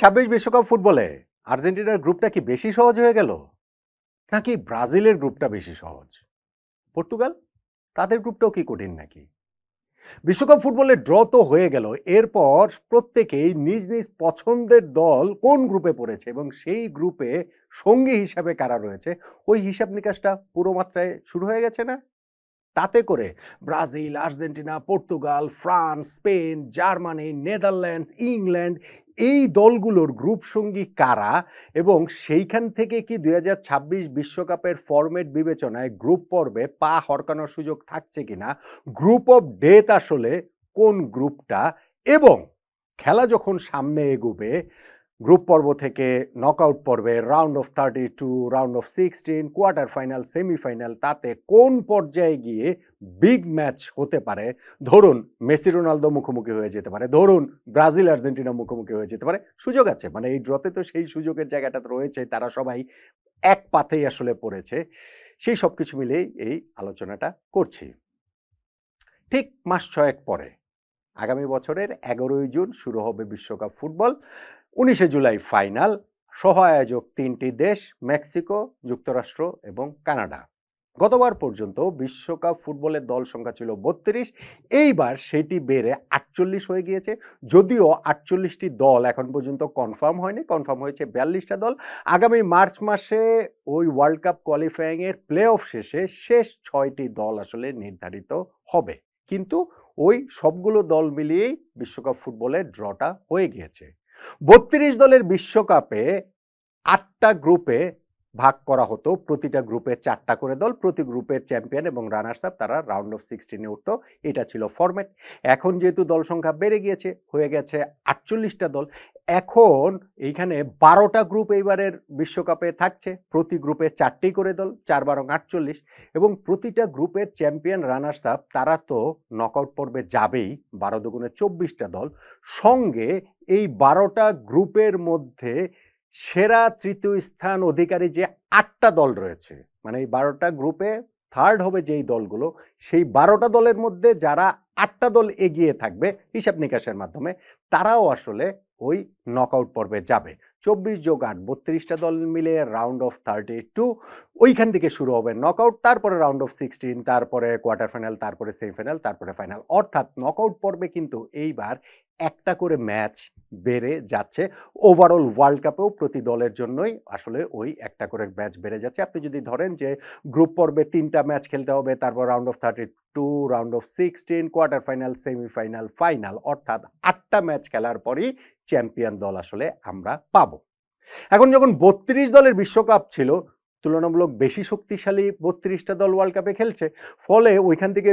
ছাব্বিশ বিশ্বকাপ ফুটবলে আর্জেন্টিনার গ্রুপটা কি বেশি সহজ হয়ে গেল? নাকি ব্রাজিলের গ্রুপটা বেশি সহজ? পর্তুগাল? তাদের গ্রুপটাও কি কঠিন নাকি? বিশ্বকাপ ফুটবলে ড্র তো হয়ে গেল, এরপর প্রত্যেকেই নিজ নিজ পছন্দের দল কোন গ্রুপে পড়েছে এবং সেই গ্রুপে সঙ্গী হিসাবে কারা রয়েছে? ওই হিসাব নিকাশটা পুরো মাত্রায় শুরু হয়ে গেছে না? তাতে করে Brazil, Argentina, Portugal, France, Spain, Germany, Netherlands, England এই দলগুলোর গ্রুপ সঙ্গী কারা এবং সেইখান থেকে কি দুই বিশ্বকাপের ফরম্যাট বিবেচনায় গ্রুপ পর্বে পা হরকানোর সুযোগ থাকছে কিনা? গ্রুপ অফ ডেথ আসলে কোন গ্রুপটা? এবং খেলা যখন সামনে এগোবে গ্রুপ পর্ব থেকে নকআউট পর্বে round of thirty two round of sixteen quarter final semifinal তাতে কোন পর্যায়ে গিয়ে বিগ ম্যাচ হতে পারে? ধরুন, মেসি, রোনালদো মুখোমুখি হয়ে যেতে পারে। ধরুন, ব্রাজিল, আর্জেন্টিনা মুখোমুখি হয়ে যেতে পারে। সুযোগ আছে মানে এই ড্রতে তো সেই সুযোগের জায়গাটা রয়েছে, তারা সবাই এক পাতেই আসলে পড়েছে। সেই সব কিছু মিলেই এই আলোচনাটা করছি। ঠিক মাস ছয়েক পরে, আগামী বছরের এগারোই জুন শুরু হবে বিশ্বকাপ ফুটবল। উনিশে জুলাই ফাইনাল সহ আয়োজক তিনটি দেশ, মেক্সিকো, যুক্তরাষ্ট্র এবং কানাডা। গতবার পর্যন্ত বিশ্বকাপ ফুটবলের দল সংখ্যা ছিল বত্রিশ, এইবার সেটি বেড়ে আটচল্লিশ হয়ে গিয়েছে, যদিও আটচল্লিশটি দল এখন পর্যন্ত কনফার্ম হয়নি, কনফার্ম হয়েছে বিয়াল্লিশটা দল। আগামী মার্চ মাসে ওই ওয়ার্ল্ড কাপ কোয়ালিফাইংয়ের প্লে অফ শেষে শেষ ছয়টি দল আসলে নির্ধারিত হবে। কিন্তু ওই সবগুলো দল মিলিয়েই বিশ্বকাপ ফুটবলের ড্রটা হয়ে গিয়েছে। বত্রিশ দলের বিশ্বকাপে আটটা গ্রুপে ভাগ করা হতো। প্রতিটা গ্রুপের চারটা করে দল, প্রতি গ্রুপের চ্যাম্পিয়ন এবং রানার্স আপ তারা রাউন্ড অফ সিক্সটিনে উঠতো। এটা ছিল ফরম্যাট এখন যেহেতু দল সংখ্যা বেড়ে গিয়েছে, হয়ে গেছে আটচল্লিশটা দল। এখন এইখানে বারোটা গ্রুপ এইবারের বিশ্বকাপে থাকছে। প্রতি গ্রুপে চারটি করে দল, চার বারং আটচল্লিশ। এবং প্রতিটা গ্রুপের চ্যাম্পিয়ন রানার্স আপ তারা তো নকআউট পর্বে যাবেই, বারো দুগুণে চব্বিশটা দল। সঙ্গে এই বারোটা গ্রুপের মধ্যে সেরা তৃতীয় স্থান অধিকারী যে আটটা দল রয়েছে মানে এই বারোটা গ্রুপে থার্ড হবে যেই দলগুলো, সেই বারোটা দলের মধ্যে যারা আটটা দল এগিয়ে থাকবে হিসাব নিকাশের মাধ্যমে, তারাও আসলে ওই নকআউট পর্বে যাবে। চব্বিশ যোগ আট, বত্রিশটা দল মিলে রাউন্ড অফ থার্টি টু ওইখান থেকে শুরু হবে নকআউট তারপরে রাউন্ড অফ সিক্সটিন তারপরে কোয়ার্টার ফাইনাল তারপরে সেমিফাইনাল তারপরে ফাইনাল অর্থাৎ নকআউট পর্বে কিন্তু এইবার একটা করে ম্যাচ বেড়ে যাচ্ছে। ওভারঅল ওয়ার্ল্ড কাপেও প্রতি দলের জন্যই আসলে ওই একটা করে ম্যাচ বেড়ে যাচ্ছে। আপনি যদি ধরেন যে গ্রুপ পর্বে তিনটা ম্যাচ খেলতে হবে, তারপর round of thirty two round of sixteen quarter final semifinal final অর্থাৎ আটটা ম্যাচ খেলার পরই চ্যাম্পিয়ন দল আসলে আমরা পাবো। এখন যখন বত্রিশ দলের বিশ্বকাপ ছিল, তুলনামূলক বেশি শক্তিশালী বত্রিশটা দল ওয়ার্ল্ড কাপে খেলছে। ফলে ওইখান থেকে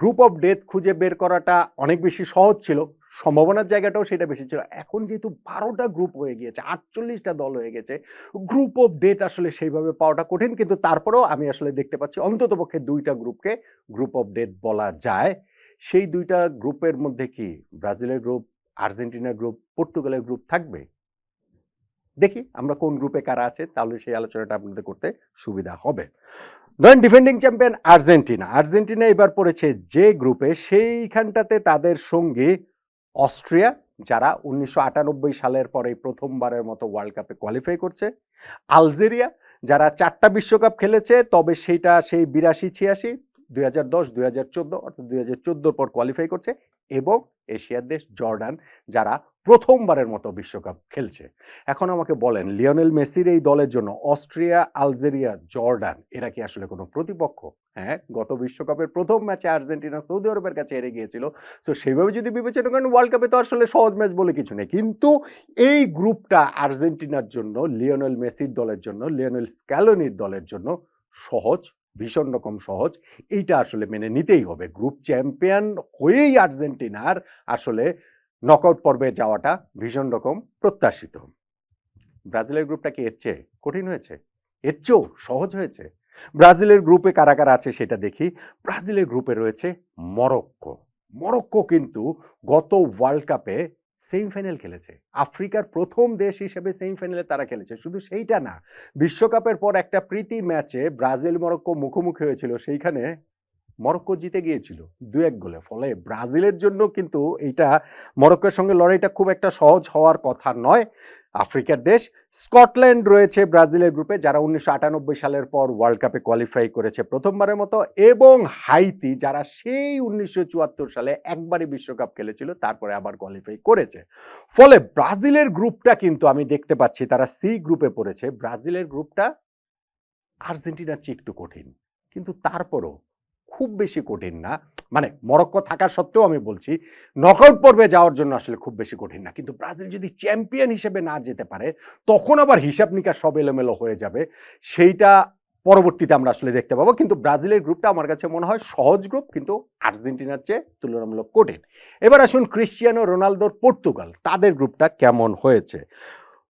গ্রুপ অফ ডেথ খুঁজে বের করাটা অনেক বেশি সহজ ছিল। সম্ভাবনার জায়গাটাও সেটা বেশি ছিল। এখন যেহেতু বারোটা গ্রুপ হয়ে গিয়েছে, আটচল্লিশটা দল হয়ে গেছে গ্রুপ অফ ডেথ আসলে সেইভাবে পাওয়াটা কঠিন, কিন্তু তারপরেও আমি আসলে দেখতে পাচ্ছি অন্ততপক্ষে দুইটা গ্রুপকে গ্রুপ অফ ডেথ বলা যায়। সেই দুইটা গ্রুপের মধ্যে কি ব্রাজিলের গ্রুপ আর্জেন্টিনার গ্রুপ পর্তুগালের গ্রুপ থাকবে? দেখি আমরা কোন গ্রুপে কারা আছে, তাহলে সেই আলোচনাটা আপনাদের করতে সুবিধা হবে। ধরেন ডিফেন্ডিং চ্যাম্পিয়ন আর্জেন্টিনা। আর্জেন্টিনা এবার পড়েছে যে গ্রুপে সেইখানটাতে তাদের সঙ্গে অস্ট্রিয়া, যারা উনিশশো আটানব্বই সালের পরে প্রথমবারের মতো ওয়ার্ল্ড কাপে কোয়ালিফাই করছে। আলজেরিয়া, যারা চারটা বিশ্বকাপ খেলেছে, তবে সেইটা সেই বিরাশি ছিয়াশি, দুই হাজার দশ, দুই হাজার চোদ্দ, অর্থাৎ দুই হাজার চোদ্দোর পর কোয়ালিফাই করছে। এবং এশিয়ার দেশ জর্ডান, যারা প্রথমবারের মতো বিশ্বকাপ খেলছে। এখন আমাকে বলেন, লিওনেল মেসির এই দলের জন্য অস্ট্রিয়া, আলজেরিয়া, জর্ডান, এরা কি আসলে কোনো প্রতিপক্ষ? হ্যাঁ গত বিশ্বকাপের প্রথম ম্যাচে আর্জেন্টিনা সৌদি আরবের কাছে হেরে গিয়েছিল। তো সেইভাবে যদি বিবেচনা করেন ওয়ার্ল্ড কাপে তো আসলে সহজ ম্যাচ বলে কিছু নেই। কিন্তু এই গ্রুপটা আর্জেন্টিনার জন্য, লিওনেল মেসির দলের জন্য, লিওনেল স্ক্যালোনির দলের জন্য সহজ ভীষণ রকম সহজ। এইটা আসলে মেনে নিতেই হবে। গ্রুপ চ্যাম্পিয়ন হয়েই আর্জেন্টিনার আসলে নকআউট পর্বে যাওয়াটা ভীষণ রকম প্রত্যাশিত। ব্রাজিলের গ্রুপটা কি এর চেয়ে কঠিন হয়েছে? এর চেয়েও সহজ হয়েছে? ব্রাজিলের গ্রুপে কারা কারা আছে সেটা দেখি। ব্রাজিলের গ্রুপে রয়েছে মরক্কো। মরক্কো কিন্তু গত ওয়ার্ল্ড কাপে সেমিফাইনাল খেলেছে। আফ্রিকার প্রথম দেশ হিসেবে সেমিফাইনালে তারা খেলেছে। শুধু সেইটা না, বিশ্বকাপের পর একটা প্রীতি ম্যাচে ব্রাজিল মরক্কো মুখোমুখি হয়েছিল। সেইখানে মরক্কো জিতে গিয়েছিল দু এক গোলে। ফলে ব্রাজিলের জন্য কিন্তু এইটা, মরক্কোর সঙ্গে লড়াইটা খুব একটা সহজ হওয়ার কথা নয়। আফ্রিকার দেশ, স্কটল্যান্ড রয়েছে ব্রাজিলের গ্রুপে যারা উনিশশো আটানব্বই সালের পর ওয়ার্ল্ড কাপে কোয়ালিফাই করেছে প্রথমবারের মতো। এবং হাইতি, যারা সেই উনিশশো চুয়াত্তর সালে একবারই বিশ্বকাপ খেলেছিল, তারপরে আবার কোয়ালিফাই করেছে। ফলে ব্রাজিলের গ্রুপটা কিন্তু আমি দেখতে পাচ্ছি, তারা সি গ্রুপে পড়েছে। ব্রাজিলের গ্রুপটা আর্জেন্টিনার চেয়ে একটু কঠিন। কিন্তু তারপরও খুব বেশি কঠিন না। মানে মরক্কো থাকা সত্ত্বেও আমি বলছি নকআউট পর্বে যাওয়ার জন্য আসলে খুব বেশি কঠিন না। কিন্তু ব্রাজিল যদি চ্যাম্পিয়ন হিসেবে না যেতে পারে, তখন আবার হিসাব নিকাশ সব এলোমেলো হয়ে যাবে। সেইটা পরবর্তীতে আমরা আসলে দেখতে পাবো। কিন্তু ব্রাজিলের গ্রুপটা আমার কাছে মনে হয় সহজ গ্রুপ, কিন্তু আর্জেন্টিনার চেয়ে তুলনামূলক কঠিন। এবার আসুন ক্রিশ্চিয়ানো রোনালদোর পর্তুগাল। তাদের গ্রুপটা কেমন হয়েছে?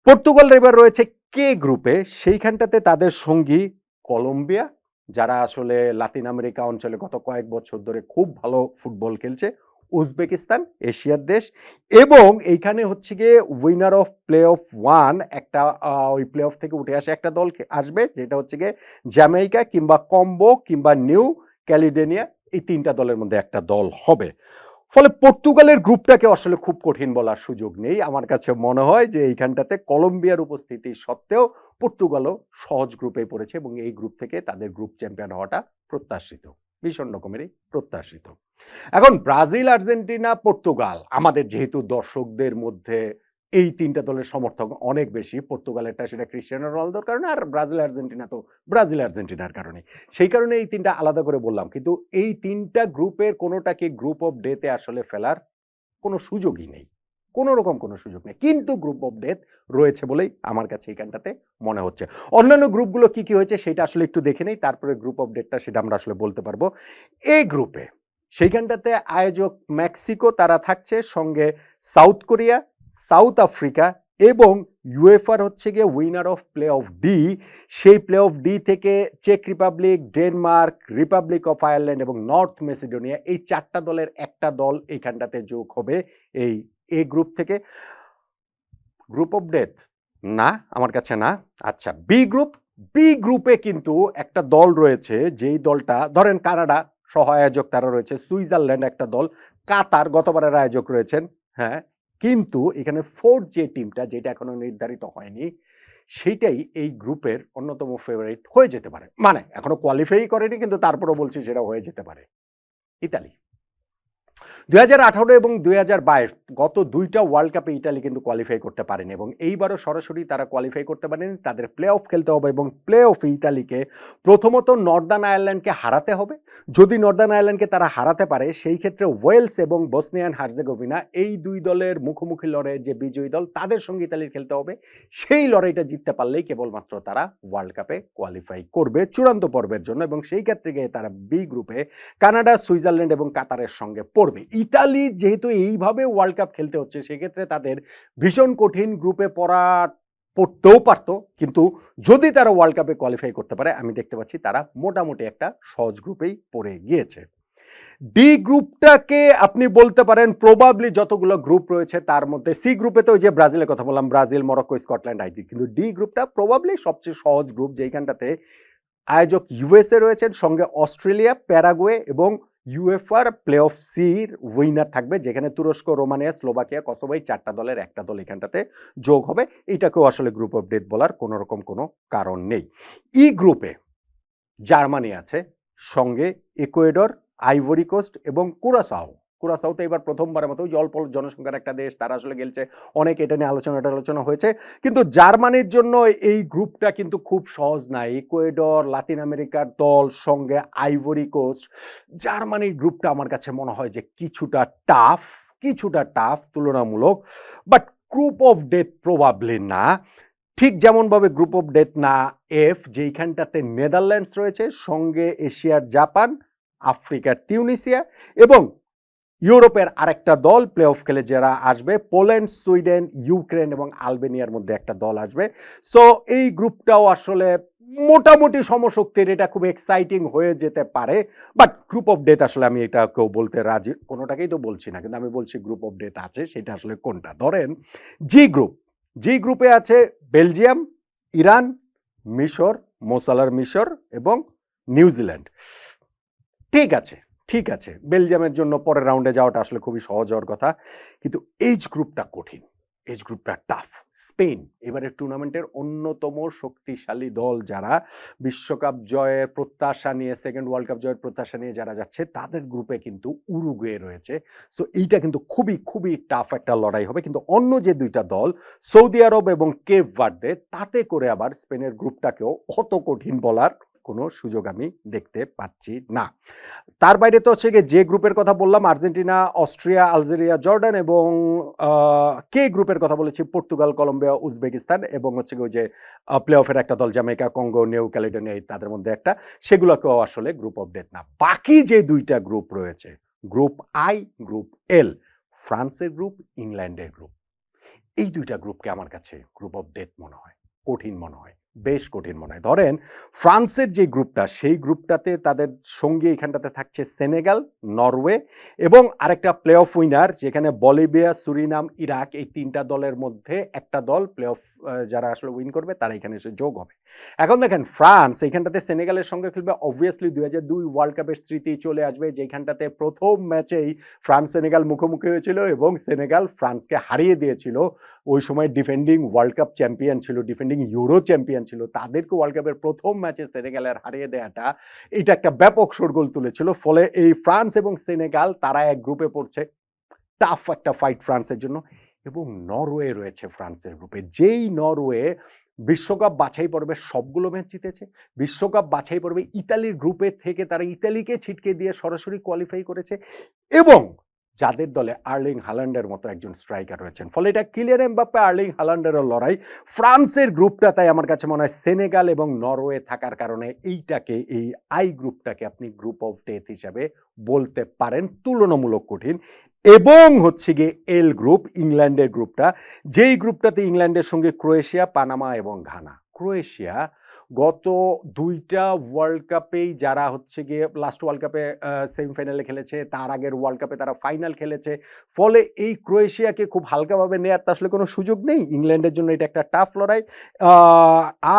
পর্তুগাল এবার রয়েছে কে গ্রুপে? সেইখানটাতে তাদের সঙ্গী কলম্বিয়া যারা আসলে লাতিন আমেরিকা অঞ্চলে গত কয়েক বছর ধরে খুব ভালো ফুটবল খেলছে, উজবেকিস্তান, এশিয়ার দেশ এবং এইখানে হচ্ছে গিয়ে winner of play off one একটা ওই প্লে অফ থেকে উঠে আসে একটা দল আসবে যেটা হচ্ছে গিয়ে জ্যামাইকা কিংবা কম্বো কিংবা নিউ ক্যালিডেনিয়া, এই তিনটা দলের মধ্যে একটা দল হবে। ফলে পর্তুগালের গ্রুপটাকে আসলে খুব কঠিন বলার সুযোগ নেই। আমার কাছে মনে হয় যে এইখানটাতে কলম্বিয়ার উপস্থিতি সত্ত্বেও পর্তুগালও সহজ গ্রুপে পড়েছে এবং এই গ্রুপ থেকে তাদের গ্রুপ চ্যাম্পিয়ন হওয়াটা প্রত্যাশিত, ভীষণ রকমেরই প্রত্যাশিত। এখন ব্রাজিল, আর্জেন্টিনা, পর্তুগাল, আমাদের যেহেতু দর্শকদের মধ্যে এই তিনটা দলের সমর্থক অনেক বেশি, পর্তুগালেরটা সেটা ক্রিশ্চিয়ানো রোনালদোর কারণে আর ব্রাজিল, আর্জেন্টিনা তো ব্রাজিল, আর্জেন্টিনার কারণে। সেই কারণে এই তিনটা আলাদা করে বললাম, কিন্তু এই তিনটা গ্রুপের কোনোটাকে গ্রুপ অফ ডেতে আসলে ফেলার কোনো সুযোগই নেই। কোনো রকম কোনো সুযোগ নেই। কিন্তু গ্রুপ অফ ডেথ রয়েছে বলেই আমার কাছে এইখানটাতে মনে হচ্ছে। অন্যান্য গ্রুপগুলো কি কি হয়েছে সেটা আসলে একটু দেখে নেই, তারপরে গ্রুপ অফ ডেটটা সেটা আমরা আসলে বলতে পারব। এই গ্রুপে সেইখানটাতে আয়োজক মেক্সিকো, তারা থাকছে সঙ্গে সাউথ কোরিয়া, সাউথ আফ্রিকা এবং ইউএফআর হচ্ছে গিয়ে winner of play off D সেই প্লে অফ ডি থেকে check Republic Denmark Republic of Ireland এবং নর্থ মেসিডোনিয়া এই চারটা দলের একটা দল এইখানটাতে যোগ হবে এই এ গ্রুপ থেকে গ্রুপ অফ ডেথ না, আমার কাছে না। আচ্ছা বি গ্রুপ বি গ্রুপে কিন্তু একটা দল রয়েছে, যেই দলটা, ধরেন কানাডা সহ আয়োজক তারা রয়েছে, সুইজারল্যান্ড একটা দল, কাতার গতবারের আয়োজক রয়েছেন হ্যাঁ। কিন্তু এখানে ফোর্থ যে টিমটা যেটা এখনও নির্ধারিত হয়নি, সেইটাই এই গ্রুপের অন্যতম ফেভারিট হয়ে যেতে পারে। মানে এখনও কোয়ালিফাই করেনি, কিন্তু তারপরও বলছি সেটা হয়ে যেতে পারে। ইতালি। দুই হাজার আঠারো এবং দুই হাজার বাইশ গত দুইটা ওয়ার্ল্ড কাপে ইটালি কিন্তু কোয়ালিফাই করতে পারেনি এবং এইবারও সরাসরি তারা কোয়ালিফাই করতে পারেনি। তাদের প্লে অফ খেলতে হবে এবং প্লে অফ ইতালিকে প্রথমত নর্দার্ন আয়ারল্যান্ডকে হারাতে হবে। যদি নর্দার্ন আয়ারল্যান্ডকে তারা হারাতে পারে, সেই ক্ষেত্রে ওয়েলস এবং বসনিয়ান হার্জেগোভিনা এই দুই দলের মুখোমুখি লড়াইয়ের যে বিজয়ী দল, তাদের সঙ্গে ইতালির খেলতে হবে। সেই লড়াইটা জিততে পারলেই কেবলমাত্র তারা ওয়ার্ল্ড কাপে কোয়ালিফাই করবে চূড়ান্ত পর্বের জন্য এবং সেই ক্ষেত্রে গিয়ে তারা বি গ্রুপে কানাডা সুইজারল্যান্ড এবং কাতারের সঙ্গে পড়বে। ইতালি যেহেতু এইভাবে ওয়ার্ল্ড কাপ খেলতে হচ্ছে, সেক্ষেত্রে তাদের ভীষণ কঠিন গ্রুপে পড়া পড়তেও পারতো। কিন্তু যদি তারা ওয়ার্ল্ড কাপে কোয়ালিফাই করতে পারে, আমি দেখতে পাচ্ছি তারা মোটামুটি একটা সহজ গ্রুপেই পড়ে গিয়েছে। ডি গ্রুপটাকে আপনি বলতে পারেন প্রবাবলি যতগুলো গ্রুপ রয়েছে, তার মধ্যে সি গ্রুপে তো ওই যে ব্রাজিলের কথা বললাম, ব্রাজিল, মরক্কো, স্কটল্যান্ড আইডি কিন্তু ডি গ্রুপটা প্রবাবলি সবচেয়ে সহজ গ্রুপ যেইখানটাতে আয়োজক ইউএসএ রয়েছেন, সঙ্গে অস্ট্রেলিয়া, প্যারাগুয়ে এবং ইউএফআর প্লে অফ সির উইনার থাকবে, যেখানে তুরস্ক, রোমানিয়া, স্লোভাকিয়া কসোভাই চারটা দলের একটা দল এখানটাতে যোগ হবে। এটাকেও আসলে গ্রুপ অফ ডেথ বলার কোনো রকম কোনো কারণ নেই। ই গ্রুপে জার্মানি আছে, সঙ্গে ইকুয়েডর আইভরি কোস্ট এবং কুরাসাও কুরাসাও তো এবার প্রথমবারের মতো যে অল্প জনসংখ্যার একটা দেশ, তারা আসলে গেলছে অনেক এটা নিয়ে আলোচনা আলোচনা হয়েছে। কিন্তু জার্মানির জন্য এই গ্রুপটা কিন্তু খুব সহজ না। ইকুয়েডর, লাতিন আমেরিকার দল, সঙ্গে আইভরি কোস্ট, জার্মানির গ্রুপটা আমার কাছে মনে হয় যে কিছুটা টাফ কিছুটা টাফ, তুলনামূলক, but group of death probably না। ঠিক যেমনভাবে গ্রুপ অফ ডেথ না, এফ, যেইখানটাতে নেদারল্যান্ডস রয়েছে, সঙ্গে এশিয়ার জাপান, আফ্রিকার তিউনিসিয়া এবং ইউরোপের আরেকটা দল প্লে অফ খেলে যারা আসবে, পোল্যান্ড, সুইডেন, ইউক্রেন এবং আলবেনিয়ার মধ্যে একটা দল আসবে। সো এই গ্রুপটাও আসলে মোটামুটি সমশক্তির, এটা খুব এক্সাইটিং হয়ে যেতে পারে। বাট গ্রুপ অফ ডেথ আসলে আমি এটা কেউ বলতে রাজি, কোনোটাকেই তো বলছি না। কিন্তু আমি বলছি গ্রুপ অফ ডেথ আছে, সেটা আসলে কোনটা? ধরেন জি গ্রুপ জি গ্রুপে আছে বেলজিয়াম, ইরান, মিশর, মোসালার মিশর এবং নিউজিল্যান্ড। ঠিক আছে ঠিক আছে, বেলজিয়ামের জন্য পরের রাউন্ডে যাওয়াটা আসলে খুবই সহজ হওয়ার কথা। কিন্তু এইজ গ্রুপটা কঠিন এজ গ্রুপটা টাফ স্পেন, এবারের টুর্নামেন্টের অন্যতম শক্তিশালী দল যারা বিশ্বকাপ জয়ের প্রত্যাশা নিয়ে সেকেন্ড ওয়ার্ল্ড কাপ জয়ের প্রত্যাশা নিয়ে যারা যাচ্ছে, তাদের গ্রুপে কিন্তু উরুগুয়ে রয়েছে। সো এইটা কিন্তু খুবই খুবই টাফ একটা লড়াই হবে। কিন্তু অন্য যে দুইটা দল, সৌদি আরব এবং কেপ ভার্দে, তাতে করে আবার স্পেনের গ্রুপটাকেও অত কঠিন বলার কোনো সুযোগ আমি দেখতে পাচ্ছি না। তার বাইরে তো হচ্ছে যে গ্রুপের কথা বললাম, আর্জেন্টিনা, অস্ট্রিয়া, আলজেরিয়া, জর্ডান এবং কে গ্রুপের কথা বলেছি? পর্তুগাল, কলম্বিয়া, উজবেকিস্তান এবং হচ্ছে ওই যে প্লে অফের একটা দল জামাইকা কঙ্গো, নিউ ক্যালিডোনিয়া তাদের মধ্যে একটা। সেগুলোকেও আসলে গ্রুপ অফ ডেথ না। বাকি যে দুইটা গ্রুপ রয়েছে গ্রুপ আই গ্রুপ এল ফ্রান্সের গ্রুপ ইংল্যান্ডের গ্রুপ এই দুইটা গ্রুপকে আমার কাছে গ্রুপ অফ ডেথ মনে হয়, কঠিন মনে হয়। বেশ কঠিন মনে হয়। ধরেন, ফ্রান্সের যে গ্রুপটা, সেই গ্রুপটাতে তাদের সঙ্গে এখানটাতে থাকছে সেনেগাল, নরওয়ে এবং আরেকটা প্লে অফ উইনার যেখানে বলিভিয়া, সুরিনাম, ইরাক এই তিনটা দলের মধ্যে একটা দল প্লে অফ যারা আসলে উইন করবে তারা এখানে এসে যোগ হবে। এখন দেখেন, ফ্রান্স এইখানটাতে সেনেগালের সঙ্গে খেলবে। অবভিয়াসলি দুই হাজার দুই ওয়ার্ল্ড কাপের স্মৃতি চলে আসবে যেখানটাতে প্রথম ম্যাচেই ফ্রান্স সেনেগাল মুখোমুখি হয়েছিল এবং সেনেগাল ফ্রান্সকে হারিয়ে দিয়েছিল ওই সময় ডিফেন্ডিং ওয়ার্ল্ড কাপ চ্যাম্পিয়ন ছিল ডিফেন্ডিং ইউরো চ্যাম্পিয়ন ছিল, তাদেরকে ওয়ার্ল্ড কাপের প্রথম ম্যাচে সেনেগালের হারিয়ে দেওয়াটা এটা একটা ব্যাপক শোরগোল তুলেছিল, ফলে এই ফ্রান্স এবং সেনেগাল তারা এক গ্রুপে পড়ছে। টাফ একটা ফাইট ফ্রান্সের জন্য এবং নরওয়ে রয়েছে ফ্রান্সের গ্রুপে যেই নরওয়ে বিশ্বকাপ বাছাই পর্বে সবগুলো ম্যাচ জিতেছে, বিশ্বকাপ বাছাই পর্বে ইতালির গ্রুপে থেকে তারা ইতালিকে ছিটকে দিয়ে সরাসরি কোয়ালিফাই করেছে এবং যাদের দলে আর্লিং হালান্ডের মতো একজন স্ট্রাইকার রয়েছেন। ফলে এটা ক্লিয়ার এমবাপ্পে আর্লিং হালান্ডেরও লড়াই। ফ্রান্সের গ্রুপটা তাই আমার কাছে মনে হয় সেনেগাল এবং নরওয়ে থাকার কারণে এইটাকে, এই আই গ্রুপটাকে আপনি গ্রুপ অফ ডেথ হিসাবে বলতে পারেন। তুলনামূলক কঠিন। এবং হচ্ছে গিয়ে এল গ্রুপ ইংল্যান্ডের গ্রুপটা। যেই গ্রুপটাতে ইংল্যান্ডের সঙ্গে ক্রোয়েশিয়া, পানামা এবং ঘানা। ক্রোয়েশিয়া গত দুইটা ওয়ার্ল্ড কাপেই যারা হচ্ছে গিয়ে লাস্ট ওয়ার্ল্ড কাপে সেমিফাইনালে খেলেছে, তার আগের ওয়ার্ল্ড কাপে তারা ফাইনাল খেলেছে। ফলে এই ক্রোয়েশিয়াকে খুব হালকাভাবে নেওয়ার তো আসলে কোনো সুযোগ নেই। ইংল্যান্ডের জন্য এটা একটা টাফ লড়াই।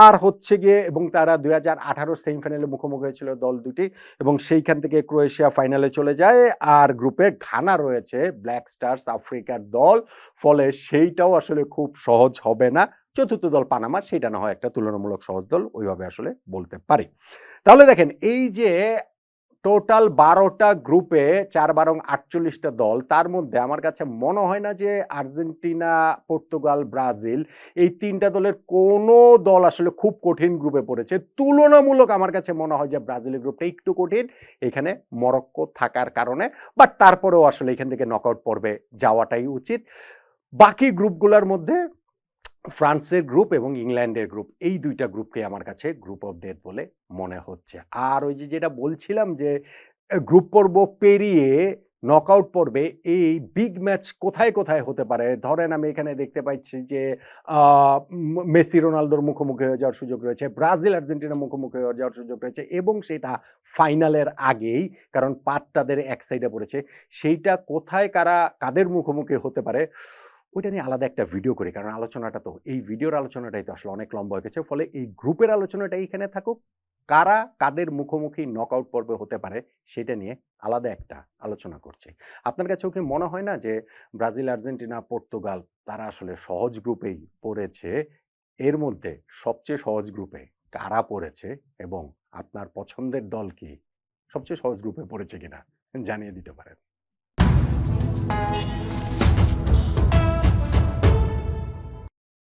আর হচ্ছে গিয়ে এবং তারা দুই হাজার আঠারো সেমিফাইনালে মুখোমুখি হয়েছিল দল দুটি এবং সেইখান থেকে ক্রোয়েশিয়া ফাইনালে চলে যায়। আর গ্রুপে ঘানা রয়েছে ব্ল্যাক স্টার্স আফ্রিকার দল। ফলে সেইটাও আসলে খুব সহজ হবে না। চতুর্থ দল পানামা সেটা না হয় একটা তুলনামূলক সহজ দল, ওইভাবে আসলে বলতে পারি। তাহলে দেখেন, এই যে টোটাল বারোটা গ্রুপে চার বারং আটচল্লিশটা দল, তার মধ্যে আমার কাছে মনে হয় না যে আর্জেন্টিনা, পর্তুগাল, ব্রাজিল এই তিনটা দলের কোনো দল আসলে খুব কঠিন গ্রুপে পড়েছে। তুলনামূলক আমার কাছে মনে হয় যে ব্রাজিলের গ্রুপটা একটু কঠিন, এখানে মরক্কো থাকার কারণে, বাট তারপরেও আসলে এখান থেকে নকআউট পর্বে যাওয়াটাই উচিত। বাকি গ্রুপগুলোর মধ্যে ফ্রান্সের গ্রুপ এবং ইংল্যান্ডের গ্রুপ এই দুইটা গ্রুপকে আমার কাছে গ্রুপ অফ ডেথ বলে মনে হচ্ছে। আর ওই যে যেটা বলছিলাম যে গ্রুপ পর্ব পেরিয়ে নকআউট পর্বে এই বিগ ম্যাচ কোথায় কোথায় হতে পারে? ধরেন আমি এখানে দেখতে পাচ্ছি যে মেসি রোনালদোর মুখোমুখি হয়ে যাওয়ার সুযোগ রয়েছে, ব্রাজিল আর্জেন্টিনা মুখোমুখি হয়ে যাওয়ার সুযোগ রয়েছে এবং সেটা ফাইনালের আগেই, কারণ পাত তাদের এক সাইডে পড়েছে। সেইটা কোথায়, কারা, কাদের মুখোমুখি হতে পারে? ওইটা নিয়ে আলাদা একটা ভিডিও করি, কারণ আলোচনাটা তো, এই ভিডিওর আলোচনাটাই তো আসলে অনেক লম্বা হয়ে গেছে। ফলে এই গ্রুপের আলোচনাটা এইখানে থাকুক। কারা কাদের মুখোমুখি নকআউট পর্বে হতে পারে, সেটা নিয়ে আলাদা একটা আলোচনা করছে। আপনার কাছেও কি মনে হয় না যে ব্রাজিল, আর্জেন্টিনা, পর্তুগাল, তারা আসলে সহজ গ্রুপেই পড়েছে? এর মধ্যে সবচেয়ে সহজ গ্রুপে কারা পড়েছে এবং আপনার পছন্দের দল কি? সবচেয়ে সহজ গ্রুপে পড়েছে কিনা? জানিয়ে দিতে পারেন।